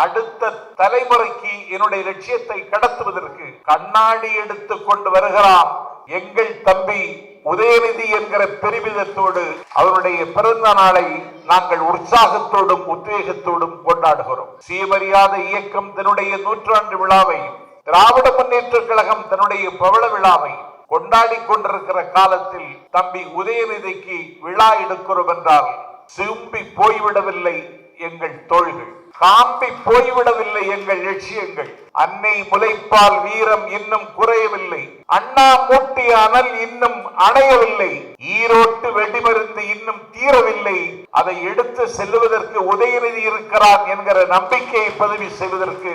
அடுத்த தலைமுறைக்கு என்னுடைய லட்சியத்தை கடத்துவதற்கு கண்ணாடி எடுத்து கொண்டு வருகிறான் எங்கள் தம்பி உதயநிதி என்கிற பெருமிதத்தோடு அவருடைய பிறந்த நாளை நாங்கள் உற்சாகத்தோடும் உத்வேகத்தோடும் கொண்டாடுகிறோம். சீமரியாத இயக்கம் தன்னுடைய நூற்றாண்டு விழாவை திராவிட முன்னேற்ற கழகம் தன்னுடைய பவள விழாவை கொண்டாடி கொண்டிருக்கிற காலத்தில் தம்பி உதயநிதிக்கு விழா எடுக்கிறோம் என்றால் சிம்பி போய்விடவில்லை எங்கள் தோள்கள். காம்பி போய்விடவில்லை எங்கள் லட்சியங்கள். அன்னை முளைப்பால் வீரம் இன்னும் குறையவில்லை. அண்ணா மூட்டிய அனல் இன்னும் அணையவில்லை. ஈரோட்டு வெடிமருந்து இன்னும் தீரவில்லை. அதை எடுத்து செல்லுவதற்கு உதயநிதி இருக்கிறான் என்கிற நம்பிக்கையை பதிவு செய்வதற்கு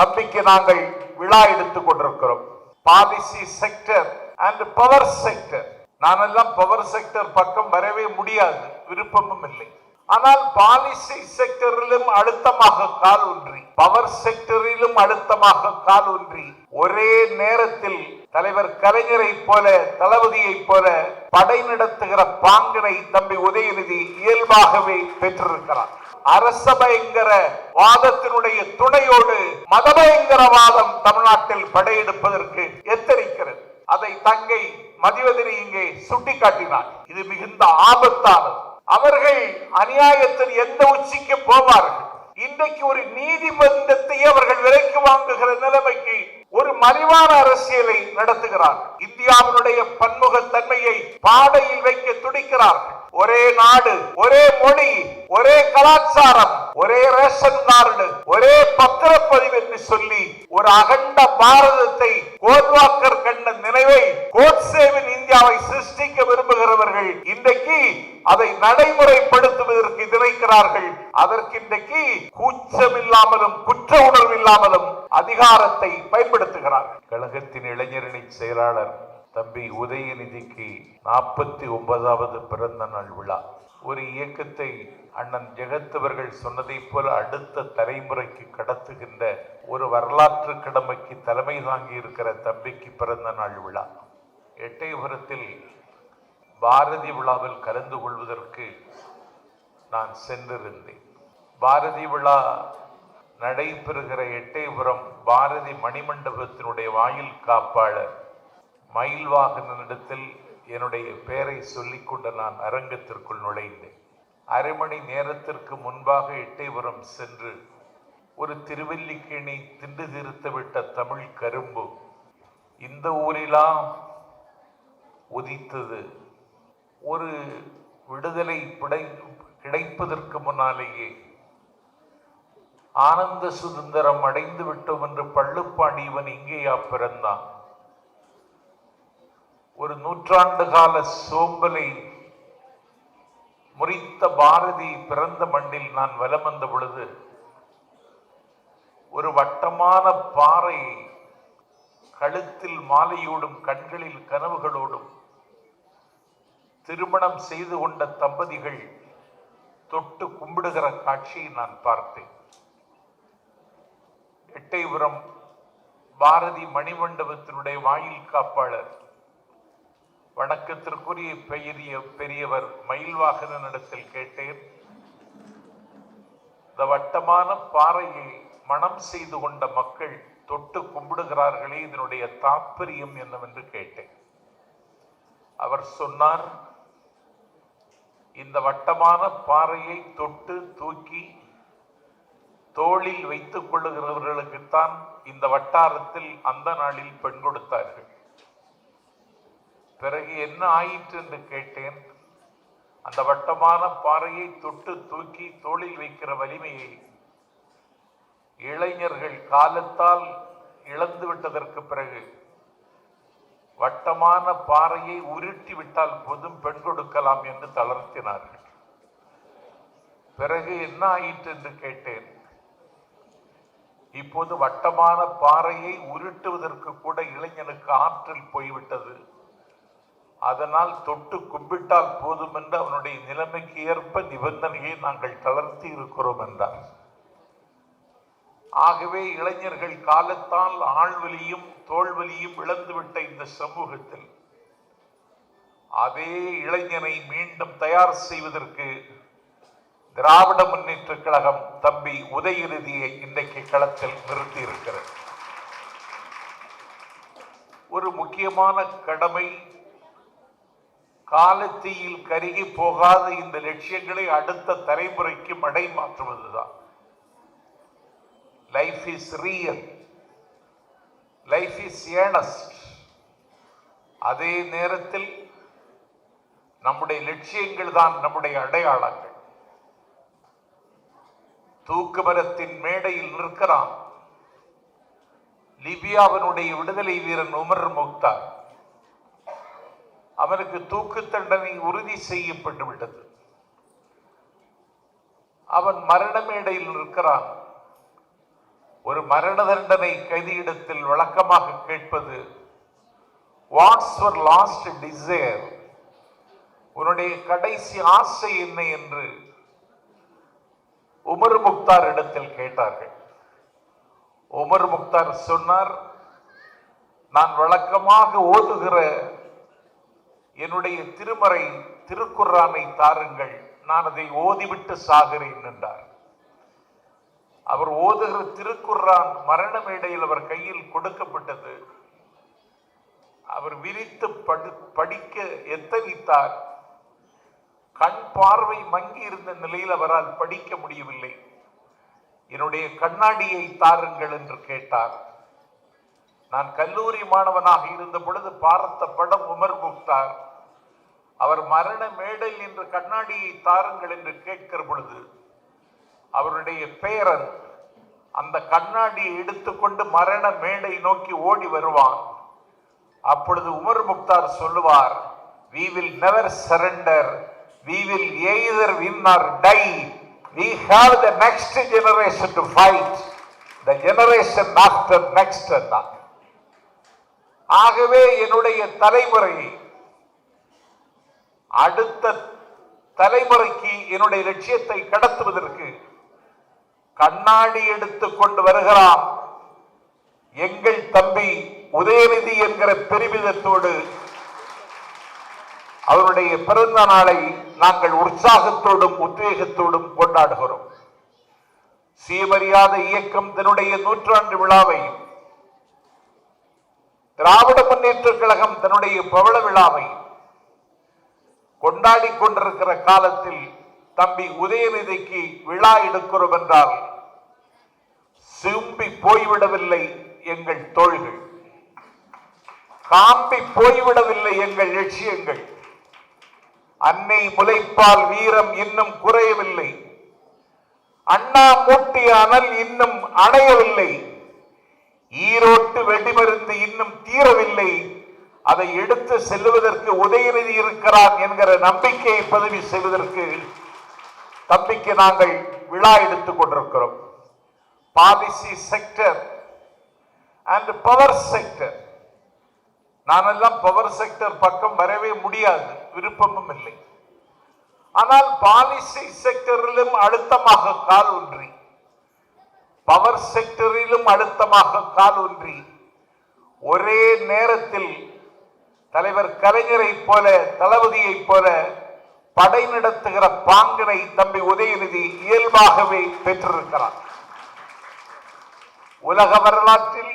தம்பிக்கு நாங்கள் விழா எடுத்துக் கொண்டிருக்கிறோம். Policy sector and power sector நானெல்லாம் பவர் செக்டர் பக்கம் வரவே முடியாது. விருப்பமும் இல்லை. ஆனால் பாலிசி செக்டரிலும் அழுத்தமாக கால் ஒன்றி பவர் செக்டரிலும் அழுத்தமாக கால் ஒன்றி ஒரே நேரத்தில் தலைவர் கலைஞரை போல தளபதியை போல படை நடத்துகிற பாங்கினை தம்பி உதயநிதி இயல்பாகவே பெற்றிருக்கிறார். அரசபயங்கர வாதத்தினுடைய துணையோடு மதபயங்கரவாதம் தமிழ்நாட்டில் படையெடுப்பதற்கு எத்தரிக்கிறது. அதை தங்கை மதிவதனி இங்கே சுட்டிக்காட்டினார். இது மிகுந்த ஆபத்தானது. அவர்கள் அநியாயத்தின் எந்த உச்சிக்கு போவார்கள்? இன்றைக்கு ஒரு நீதிமன்றத்தை அவர்கள் விலைக்கு வாங்குகிற நிலைமைக்கு ஒரு மலிவான அரசியலை நடத்துகிறார் இந்தியாவினுடைய பன்முகத்தன்மையை பாடையில் வைக்க துடிக்கிறார்கள். ஒரே நாடு ஒரே மொழி ஒரே கலாச்சாரம் ஒரே ரேஷன் கார்டு ஒரே பத்திரப்பதிவு என்று சொல்லி ஒரு அகண்ட பாரதத்தை கோட்வாக்கர் கண்ட நினைவை கோட்சேவின் இந்தியாவை சிருஷ்டிக்க விரும்புகிறவர்கள் இன்றைக்கு அதை நடைமுறைப்படுத்துவதற்கு நினைக்கிறார்கள் அதற்கு இன்றைக்கு கூச்சமில்லாமலும் குற்ற உணர்வு இல்லாமலும் அதிகாரத்தை பயன்படுத்துகிறார்கள். கழகத்தின் இளைஞரணி செயலாளர் தம்பி உதயநிதிக்கு நாற்பத்தி ஒன்பதாவது பிறந்த நாள் விழா. ஒரு இயக்கத்தை அண்ணன் ஜெகத்தவர்கள் சொன்னதைப் போல அடுத்த தலைமுறைக்கு கடத்துகின்ற ஒரு வரலாற்று கடமைக்கு தலைமை தாங்கி இருக்கிற தம்பிக்கு பிறந்த நாள் விழா. எட்டயபுரத்தில் பாரதி விழாவில் கலந்து கொள்வதற்கு நான் சென்றிருந்தேன். பாரதி விழா நடைபெறுகிற எட்டயபுரம் பாரதி மணிமண்டபத்தினுடைய வாயில் காப்பாளர் மயில்வாகனிடத்தில் என்னுடைய பெயரை சொல்லிக்கொண்டு நான் அரங்கத்திற்குள் நுழைந்தேன். அரை மணி நேரத்திற்கு முன்பாக எட்டயபுரம் சென்று ஒரு திருவல்லிக்கிணி திண்டு திருத்தவிட்ட தமிழ் கரும்பு இந்த ஊரிலாம் உதித்தது ஒரு விடுதலை பிடை கிடைப்பதற்கு முன்னாலேயே ஆனந்த சுதந்திரம் அடைந்து விட்டோம் என்று பள்ளுப்பாடி இவன் இங்கேயா பிறந்தான். ஒரு நூற்றாண்டு கால சோம்பலை முறித்த பாரதி பிறந்த மண்ணில் நான் வலம் வந்த பொழுது ஒரு வட்டமான பாறை கழுத்தில் மாலையோடும் கண்களில் கனவுகளோடும் திருமணம் செய்து கொண்ட தம்பதிகள் தொட்டு கும்பிடுகிற காட்சியை நான் பார்த்தேன். எட்டைபுரம் பாரதி மணிமண்டபத்தினுடைய வாயில் காப்பாளர். வணக்கத்திற்குரிய பெயரிய பெரியவர் மயில்வாகனிடத்தில் கேட்டேன். இந்த வட்டமான பாறையை மனம் செய்து கொண்ட மக்கள் தொட்டு கும்பிடுகிறார்களே இதனுடைய தாற்பயம் என்னவென்று கேட்டேன். அவர் சொன்னார் இந்த வட்டமான பாறையை தொட்டு தூக்கி தோளில் வைத்துக் கொள்ளுகிறவர்களுக்குத்தான் இந்த வட்டாரத்தில் அந்த நாளில் பெண் கொடுத்தார்கள். பிறகு என்ன ஆயிற்று என்று கேட்டேன். அந்த வட்டமான பாறையை தொட்டு தூக்கி தோளில் வைக்கிற வலிமையை இளைஞர்கள் காலத்தால் இழந்து விட்டதற்கு பிறகு வட்டமான பாறையை உருட்டி விட்டால் போதும் பெண் கொடுக்கலாம் என்று தளர்த்தினார்கள். பிறகு என்ன ஆயிற்று என்று கேட்டேன். இப்போது வட்டமான பாறையை உருட்டுவதற்கு கூட இளைஞனுக்கு ஆற்றல் போய்விட்டது. அதனால் தொட்டு கும்பிட்டால் போதும் என்று அவனுடைய நிலைமைக்கு ஏற்ப நிபந்தனையை நாங்கள் தளர்த்தி இருக்கிறோம் என்றார். ஆகவே இளைஞர்கள் காலத்தால் ஆழ்வலியும் தோல்வலியும் இழந்துவிட்ட இந்த சமூகத்தில் அதே இளைஞனை மீண்டும் தயார் செய்வதற்கு திராவிட முன்னேற்ற கழகம் தம்பி உதயநிதியை இன்றைக்கு களத்தில் நிறுத்தி இருக்கிறது ஒரு முக்கியமான கடமை காலத்தீயில் கருகி போகாத இந்த லட்சியங்களை அடுத்த தலைமுறைக்கு மடை மாற்றுவதுதான் life is real life is honest அதே நேரத்தில் நம்முடைய லட்சியங்கள் தான் நம்முடைய அடையாளங்கள். தூக்குமரத்தின் மேடையில் நிற்கிறான். லிபியாவினுடைய விடுதலை வீரன் உமர் முக்தார். அவனுக்கு தூக்கு தண்டனை உறுதி செய்யப்பட்டு விட்டது அவன் மரண மேடையில் நிற்கிறான். ஒரு மரண தண்டனை கைதியிடத்தில் வழக்கமாக கேட்பது வாட்ஸ் யுவர் லாஸ்ட் டிசைர் உன்னுடைய கடைசி ஆசை என்ன என்று உமர் முக்தார் இடத்தில் கேட்டார்கள். உமர் முக்தார் சொன்னார் நான் வழக்கமாக ஓதுகிற என்னுடைய திருமறை திருக்குறானை தாருங்கள் நான் அதை ஓதிவிட்டு சாகிறேன் என்றார். அவர் ஓதுகிற திருக்குறான் மரண மேடையில் அவர் கையில் கொடுக்கப்பட்டது. அவர் விரித்து படு படிக்க எத்தனித்தார். கண் பார்வை மங்கி இருந்த நிலையில் அவரால் படிக்க முடியவில்லை. என்னுடைய கண்ணாடியை தாருங்கள் என்று கேட்டார். நான் கல்லூரி மாணவனாக இருந்த பொழுது பார்த்த படம் உமர் முக்தார் அவர் மரண மேடையில் நின்று கண்ணாடியை தாருங்கள் என்று கேட்கிற பொழுது அவருடைய பேரன் அந்த கண்ணாடியை எடுத்துக்கொண்டு மரண மேடை நோக்கி ஓடி வருவான். அப்பொழுது உமர் முக்தார் சொல்லுவார் we will never surrender we will either win or die we have the next generation to fight the generation after next தான் ஆகவே என்னுடைய தலைமுறை அடுத்த தலைமுறைக்கு என்னுடைய லட்சியத்தை கடத்துவதற்கு கண்ணாடி எடுத்துக் கொண்டு வருகிறான். எங்கள் தம்பி உதயநிதி என்கிற பெருமிதத்தோடு அவருடைய பிறந்த நாளை நாங்கள் உற்சாகத்தோடும் உத்வேகத்தோடும் கொண்டாடுகிறோம். சீமரியாத இயக்கம் தன்னுடைய நூற்றாண்டு விழாவை திராவிட முன்னேற்ற கழகம் தன்னுடைய பவள விழாவை கொண்டாடி கொண்டிருக்கிற காலத்தில் தம்பி உதயநிதிக்கு விழா எடுக்கிறோம் என்றால் சிம்பி போய்விடவில்லை எங்கள் தோள்கள். காம்பி போய்விடவில்லை எங்கள் லட்சியங்கள். அன்னை முளைப்பால் வீரம் இன்னும் குறையவில்லை. அண்ணா மூட்டிய அனல் இன்னும் அணையவில்லை. ஈரோட்டு வெடிமருந்து இன்னும் தீரவில்லை. அதை எடுத்து செல்லுவதற்கு உதயநிதி இருக்கிறான் என்கிற நம்பிக்கையை பதிவு செய்வதற்கு தம்பிக்கு நாங்கள் விழா எடுத்துக் கொண்டிருக்கிறோம். Policy sector and power sector நானெல்லாம் பவர் செக்டர் பக்கம் வரவே முடியாது விருப்பமும் இல்லை. ஆனால் பாலிசி செக்டரிலும் அழுத்தமாக கால் ஒன்றி பவர் செக்டரிலும் அழுத்தமாக கால் ஒன்றி ஒரே நேரத்தில் தலைவர் கலைஞரைப் போல தளபதியைப் போல படை நடத்துகிற பாங்கினை தம்பி உதயநிதி இயல்பாகவே பெற்றிருக்கிறார். உலக வரலாற்றில்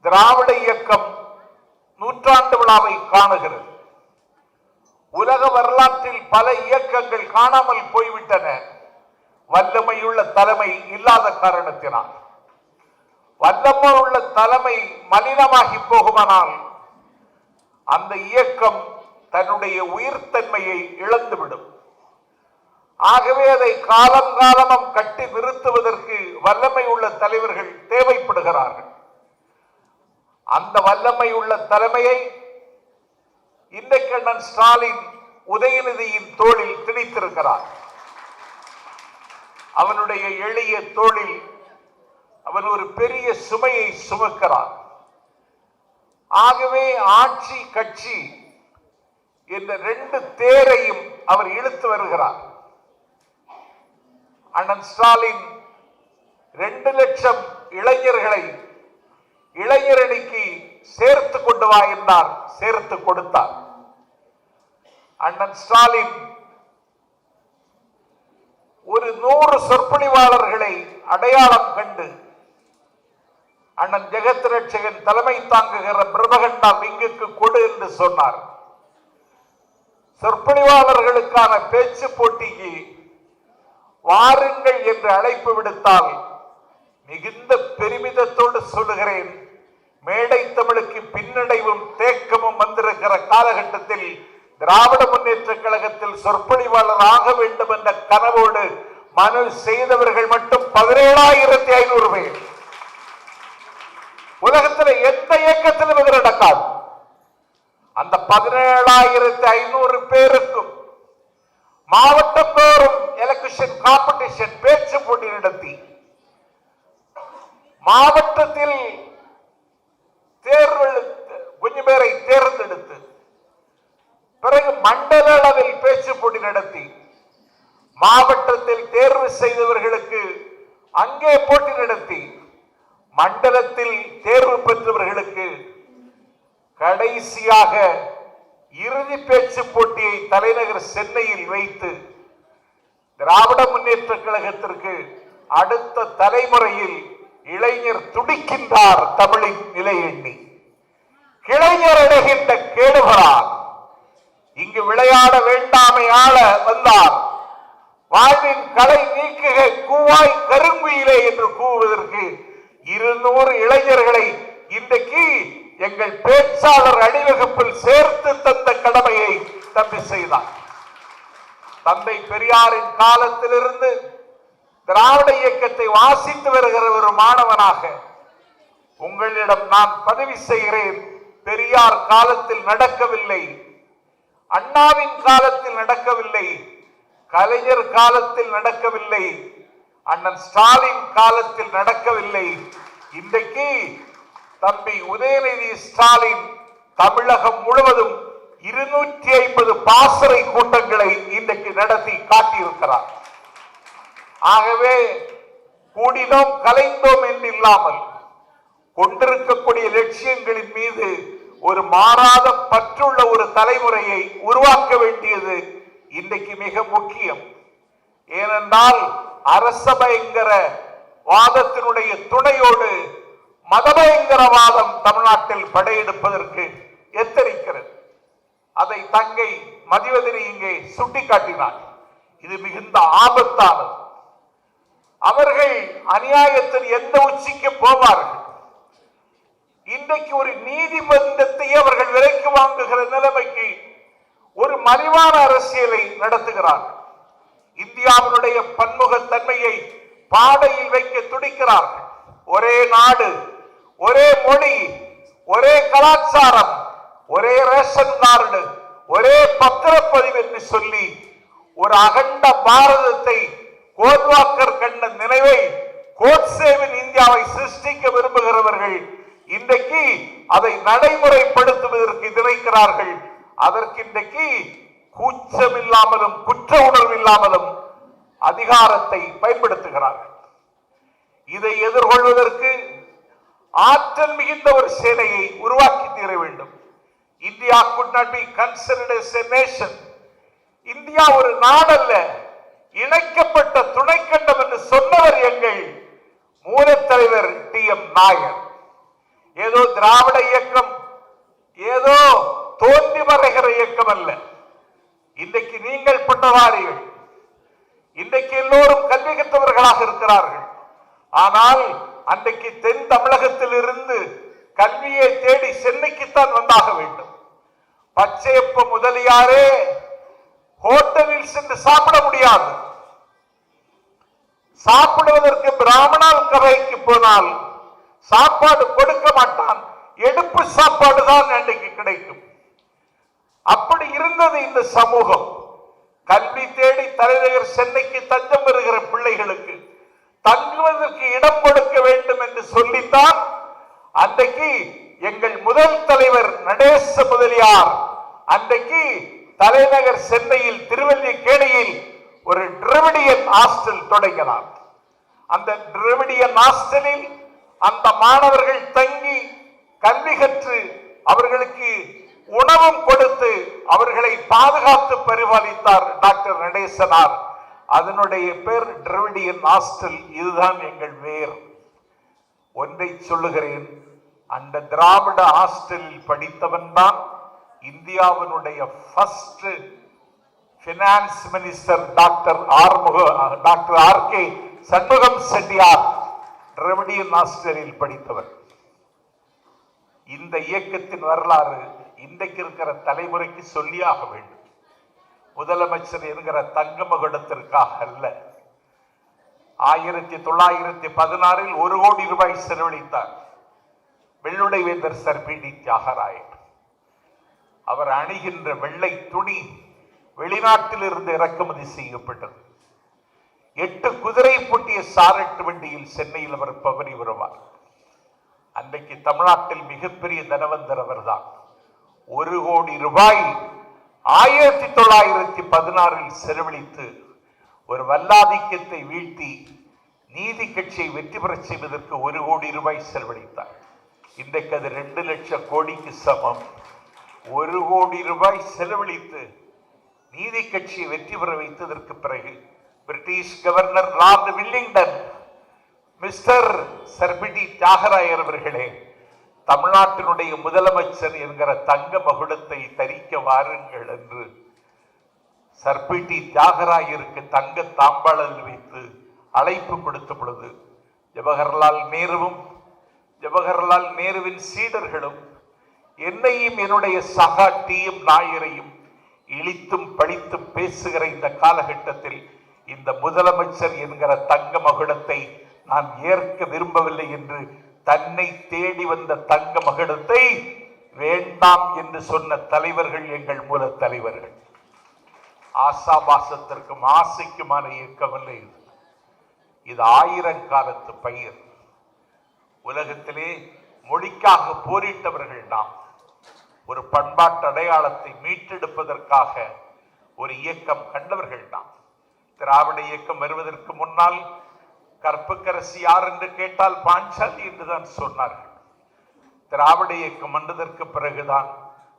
திராவிட இயக்கம் நூற்றாண்டு விழாவை காணுகிறது. உலக வரலாற்றில் பல இயக்கங்கள் காணாமல் போய்விட்டன. வல்லமையுள்ள தலைமை இல்லாத காரணத்தினால். வல்லமை உள்ள தலைமை மலினமாகி போகுமானால் அந்த இயக்கம் தன்னுடைய உயிர்த்தன்மையை இழந்துவிடும். ஆகவே அதை காலம் காலமும் கட்டி நிறுத்துவதற்கு வல்லமை உள்ள தலைவர்கள் தேவைப்படுகிறார்கள். அந்த வல்லமை உள்ள தலைமையை இன்றைக்கண்ணன் ஸ்டாலின் உதயநிதியின் தோளில் திணித்திருக்கிறார். அவனுடைய எளிய தோளில் அவன் ஒரு பெரிய சுமையை சுமக்கிறான். ஆகவே ஆட்சி கட்சி என்ற ரெண்டு தேரையும் அவர் இழுத்து வருகிறார். அண்ணன் ஸ்டாலின் ரெண்டு லட்சம் இளைஞர்களை இளைஞரணிக்கு சேர்த்து கொண்டு வா என்றார் சேர்த்து கொடுத்தார். அண்ணன் ஸ்டாலின் ஒரு நூறு சொற்பொழிவாளர்களை அடையாளம் கண்டு அண்ணன் ஜெகத் ரட்சகன் தலைமை தாங்குகிற பிரபகண்டா விங்குக்கு கொடு என்று சொன்னார். சொற்பொழிவாளர்களுக்கான பேச்சு போட்டிக்கு வாருங்கள் என்று அழைப்பு விடுத்தால் மிகுந்த பெருமிதத்தோடு சொல்லுகிறேன். மேடை தமிழுக்கு பின்னடைவும் தேக்கமும் வந்திருக்கிற காலகட்டத்தில் திராவிட முன்னேற்ற கழகத்தில் சொற்பொழிவாளர் ஆக வேண்டும் என்ற கனவோடு மனு செய்தவர்கள் மட்டும் பதினேழாயிரத்தி ஐநூறு பேர். உலகத்தில் எந்த இயக்கத்திலும் இது நடக்காது. அந்த பதினேழாயிரத்தி ஐநூறு பேருக்கும் மாவட்டம் தோறும் காம்படிஷன் பேச்சு போட்டி நடத்தி. மாவட்டத்தில் தேர்வு கொஞ்சம் பேரை தேர்ந்தெடுத்து பிறகு மண்டல அளவில் பேச்சு போட்டி நடத்தி மாவட்டத்தில் தேர்வு செய்தவர்களுக்கு அங்கே போட்டி நடத்தி மண்டலத்தில் தேர்வு பெற்றவர்களுக்கு கடைசியாக இறுதி பேச்சு போட்டியை தலைநகர் சென்னையில் வைத்து திராவிட முன்னேற்ற கழகத்திற்கு அடுத்த தலைமுறையில் இளைஞர் துடிக்கின்றார் தமிழின் நிலை எண்ணி. கிளைஞர் அடைகின்ற கேடுகிறார் இங்கு விளையாட வேண்டாமை ஆள வந்தார். வாழ்வின் கலை நீக்குக கூவாய் கருங்குயிலே என்று கூவுவதற்கு இருநூறு இளைஞர்களை இன்றைக்கு எங்கள் பேச்சாளர் அணிவகுப்பில் சேர்த்து தந்த கடமையை தம்பி செய்தார். தந்தை பெரியாரின் காலத்திலிருந்து திராவிட இயக்கத்தை வாசித்து வருகிற ஒரு மாணவனாக உங்களிடம் நான் பதவி செய்கிறேன். பெரியார் காலத்தில் நடக்கவில்லை. அண்ணாவின் காலத்தில் நடக்கவில்லை. கலைஞர் காலத்தில் நடக்கவில்லை. அண்ணன் ஸ்டாலின் காலத்தில் நடக்கவில்லை. இன்றைக்கு தம்பி உதயநிதி ஸ்டாலின் தமிழகம் முழுவதும் இருநூற்றி ஐம்பது பாசறை கூட்டங்களை இன்றைக்கு நடத்தி காட்டியிருக்கிறார். ஆகவே கூடினோம் கலைந்தோம் என்று இல்லாமல் கொண்டிருக்கக்கூடிய லட்சியங்களின் மீது ஒரு மாறாத பற்றுள்ள ஒரு தலைமுறையை உருவாக்க வேண்டியது இன்றைக்கு மிக முக்கியம். ஏனென்றால் அரச வாதத்தினுடைய துணையோடு மதபயங்கரவாதம் தமிழ்நாட்டில் படையெடுப்பதற்கு எத்தரிக்கிறது. அதை தங்கை மதிவதனி இங்கே சுட்டிக்காட்டினார். இது மிகுந்த ஆபத்தானது. அவர்கள் அநியாயத்தின் எந்த உச்சிக்கு போவார்கள்? இன்றைக்கு ஒரு நீதிமன்றத்தையே அவர்கள் விலைக்கு வாங்குகிற நிலைமைக்கு ஒரு மலிவான அரசியலை நடத்துகிறார்கள். இந்தியாவினுடைய பன்முகத்தன்மையை பாடையில் வைக்க துடிக்கிறார்கள். ஒரே நாடு ஒரே மொழி ஒரே கலாச்சாரம் ஒரே ரேஷன் கார்டு ஒரே பத்திரப்பதிவு என்று சொல்லி ஒரு அகண்ட பாரதத்தை கோட்வாக்கர் கண்ட நினைவை கோட்சேவின் இந்தியாவை சிருஷ்டிக்க விரும்புகிறவர்கள் இன்றைக்கு அதை நடைமுறைப்படுத்துவதற்கு நினைக்கிறார்கள் அதற்கு இன்றைக்கு கூச்சம் இல்லாமலும் குற்ற உணர்வு இல்லாமலும் அதிகாரத்தை பயன்படுத்துகிறார்கள். இதை எதிர்கொள்வதற்கு ஆற்றல் மிகுந்த ஒரு சேனையை உருவாக்கி தீர வேண்டும். India could not be considered nation India ஒரு நாடல்ல இணைக்கப்பட்ட துணைக்கண்டம் என்று சொன்னவர் எங்கள் மூலத்தலைவர் டி எம் நாயர். ஏதோ திராவிட இயக்கம் ஏதோ தோன்றி வருகிற இயக்கம் அல்ல. இன்றைக்கு நீங்கள் பட்டதாரிகள் இன்றைக்கு எல்லோரும் கல்வி கற்றவர்களாக இருக்கிறார்கள். ஆனால் அன்றைக்கு தென் தமிழகத்தில் இருந்து கல்வியை தேடி சென்னைக்குத்தான் வந்தாக வேண்டும். பச்சையப்ப முதலியாரே ஹோட்டலில் சென்று சாப்பிட முடியாது. சாப்பிடுவதற்கு பிராமணால் கரைக்கு போனால் சாப்பாடு கொடுக்க மாட்டான். எடுப்பு சாப்பாடு தான் அன்றைக்கு கிடைக்கும். அப்படி இருந்தது இந்த சமூகம். கல்வி தேடி தலைநகர் சென்னைக்கு தஞ்சம் பெறுகிற பிள்ளைகளுக்கு தங்குவதற்கு இடம் கொடுக்க வேண்டும் என்று சொல்லித்தான் அன்றைக்கு எங்கள் முதல் தலைவர் நடேச முதலியார். அன்றைக்கு தலைநகர் சென்னையில் திருவல்லிக்கேணியில் ஒரு டிரவிடியன் ஹாஸ்டல் தொடங்கினார். அந்த டிரவிடியன் ஹாஸ்டலில் அந்த மாணவர்கள் தங்கி கல்வி கற்று அவர்களுக்கு உணவும் கொடுத்து அவர்களை பாதுகாத்து பரிபாலித்தார் டாக்டர் நடேசனார். அதனுடைய பேர் டிரவிடியன் ஹாஸ்டல். இதுதான் எங்கள் வேர். ஒன்றை சொல்லுகிறேன். அந்த திராவிட ஹாஸ்டலில் படித்தவன் தான் இந்தியாவினுடைய first finance minister doctor Arumuga doctor R K Shanmugam Chettiar Dravidian ஹாஸ்டலில் படித்தவர். இந்த இயக்கத்தின் வரலாறு இன்றைக்கு இருக்கிற தலைமுறைக்கு சொல்லியாக வேண்டும். முதலமைச்சர் என்கிற தங்க மகுடத்திற்காக அல்ல. ஆயிரத்தி தொள்ளாயிரத்தி பதினாறில் ஒரு கோடி ரூபாய் செலவழித்தார். வெள்ளுடை வேந்தர் சர் பி டி தியாகராயன். அவர் அணிகின்ற வெள்ளை துணி வெளிநாட்டிலிருந்து இறக்குமதி செய்யப்பட்டது. எட்டு குதிரை பூட்டிய சாரட்டு வண்டியில் சென்னையில் அவர் பவனி வருவார். அன்றைக்கு தமிழ்நாட்டில் மிகப்பெரிய தனவந்தர் அவர்தான். ஒரு கோடி ரூபாய் ஆயிரத்தி தொள்ளாயிரத்தி பதினாறில் செலவழித்து ஒரு வல்லாதிக்கத்தை வீழ்த்தி நீதி கட்சியை வெற்றி பெறச் செய்வதற்கு ஒரு கோடி ரூபாய் செலவழித்தார். இன்றைக்கு அது ரெண்டு லட்சம் கோடிக்கு சமம். ஒரு கோடி ரூபாய் செலவழித்து நீதி கட்சியை வெற்றி பெற வைத்ததற்கு பிறகு British governor Lord Willingdon mister sir P T Thiyagarayar அவர்களே தமிழ்நாட்டினுடைய முதலமைச்சர் என்கிற தங்க மகுடத்தை தரிக்க வாருங்கள் என்று சர்பிடி தியாகராயருக்கு தங்க தாம்பாளல் வைத்து அழைப்பு கொடுத்த பொழுது ஜவஹர்லால் நேருவும் ஜவஹர்லால் நேருவின் சீடர்களும் என்னையும் என்னுடைய சகாட்டியும் நாயரையும் இழித்தும் பழித்தும் பேசுகிற இந்த காலகட்டத்தில் இந்த முதலமைச்சர் என்கிற தங்க மகுடத்தை நான் ஏற்க விரும்பவில்லை என்று தன்னை தேடி வந்த தங்க மகுடத்தை வேண்டாம் என்று சொன்ன தலைவர்கள் எங்கள் மூல தலைவர்கள். ஆசாபாசத்திற்கும் ஆசைக்குமான இயக்கமல்ல இது. இது ஆயிரங்காலத்து பயிர். உலகத்திலே மொழிக்காக போரிட்டவர்கள் நாம் ஒரு பண்பாட்டு அடையாளத்தை மீட்டெடுப்பதற்காக ஒரு இயக்கம் கண்டவர்கள் நாம். திராவிட இயக்கம் வருவதற்கு முன்னால் கற்புக்கரசி யார் என்று கேட்டால் பாஞ்சாலி என்றுதான் சொன்னார்கள். திராவிட இயக்கம் வந்ததற்கு பிறகுதான்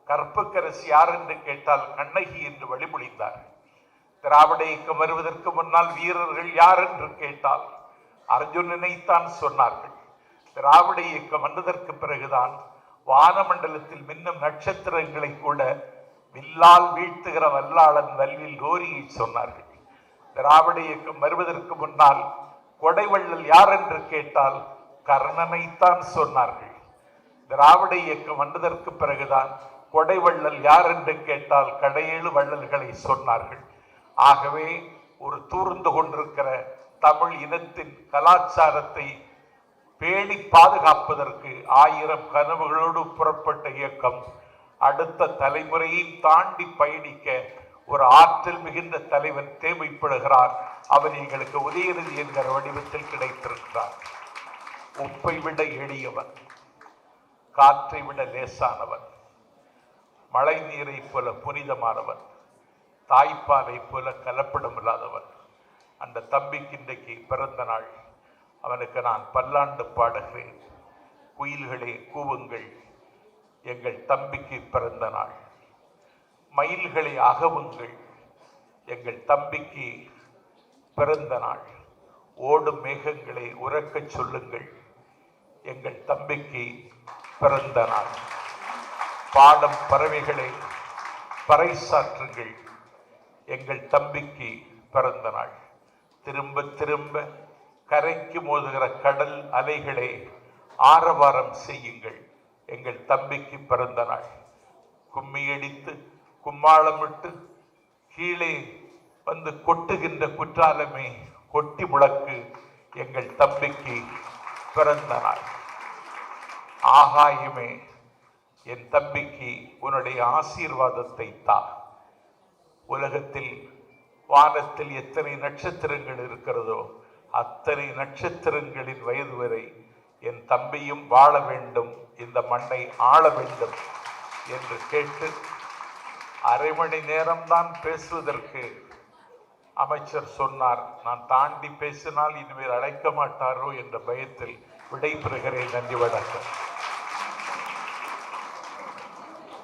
கற்புக்கரசி யார் என்று கேட்டால் கண்ணகி என்று வழிமொழிந்தார்கள் திராவிட இயக்கம் வருவதற்கு முன்னால் வீரர்கள் யார் என்று கேட்டால் அர்ஜுனனைத்தான் சொன்னார்கள். திராவிட இயக்கம் வந்ததற்கு பிறகுதான் வானமண்டலத்தில் மின்னும் நட்சத்திரங்களை கூட வில்லால் வீழ்த்துகிற வல்லாளன் வல்வில் லோரியை சொன்னார்கள். திராவிட இயக்கம் வருவதற்கு முன்னால் கொடைவள்ளல் யார் என்று கேட்டால் கர்ணனைத்தான் சொன்னார்கள். திராவிட இயக்கம் வந்ததற்கு பிறகுதான் கொடைவள்ளல் யார் என்று கேட்டால் கடையேழு வள்ளல்களை சொன்னார்கள். ஆகவே ஒரு தூர்ந்து கொண்டிருக்கிற தமிழ் இனத்தின் கலாச்சாரத்தை பேணி பாதுகாப்பதற்கு ஆயிரம் கனவுகளோடு புறப்பட்ட இயக்கம் அடுத்த தலைமுறையை தாண்டி பயணிக்க ஒரு ஆற்றல் மிகுந்த தலைவர் தேவைப்படுகிறார். அவர் எங்களுக்கு உதயநிதி என்கிற வடிவத்தில் கிடைத்திருக்கிறார். உப்பை விட எளியவன் காற்றை விட லேசானவன் மழை நீரை போல புனிதமானவன் தாய்ப்பாலை போல கலப்படம் இல்லாதவன் அந்த தம்பிக்கு இன்றைக்கு பிறந்த நாள். அவனுக்கு நான் பல்லாண்டு பாடுகிறேன். குயில்களே கூவுங்கள். எங்கள் தம்பிக்கு பிறந்த நாள். மயில்களை அகவுங்கள். எங்கள் தம்பிக்கு பிறந்த நாள். ஓடும் மேகங்களை உறக்கச் சொல்லுங்கள். எங்கள் தம்பிக்கு பிறந்த நாள். பாடம் பறவைகளை பறைசாற்றுங்கள். எங்கள் தம்பிக்கு பிறந்த நாள். திரும்ப திரும்ப கரைக்கு மோதுகிற கடல் அலைகளே ஆரவாரம் செய்யுங்கள். எங்கள் தம்பிக்கு பிறந்த நாள். கும்மியடித்து கும்மாளமிட்டு கீழே வந்து கொட்டுகின்ற குற்றாலமே கொட்டி முழக்கு எங்கள் தம்பிக்கு பிறந்த நாள். ஆகாயமே என் தம்பிக்கு உன்னுடைய ஆசீர்வாதத்தை தா. உலகத்தில் வானத்தில் எத்தனை நட்சத்திரங்கள் இருக்கிறதோ அத்தனை நட்சத்திரங்களின் வயது வரை என் தம்பியும் வாழ வேண்டும் இந்த மண்ணை ஆள வேண்டும் என்று கேட்டு அரை மணி நேரம்தான் பேசுவதற்கு அமைச்சர் சொன்னார். நான் தாண்டி பேசினால் இனிமேல் அழைக்க மாட்டாரோ என்ற பயத்தில் விடைபெறுகிறேன். நன்றி வணக்கம்.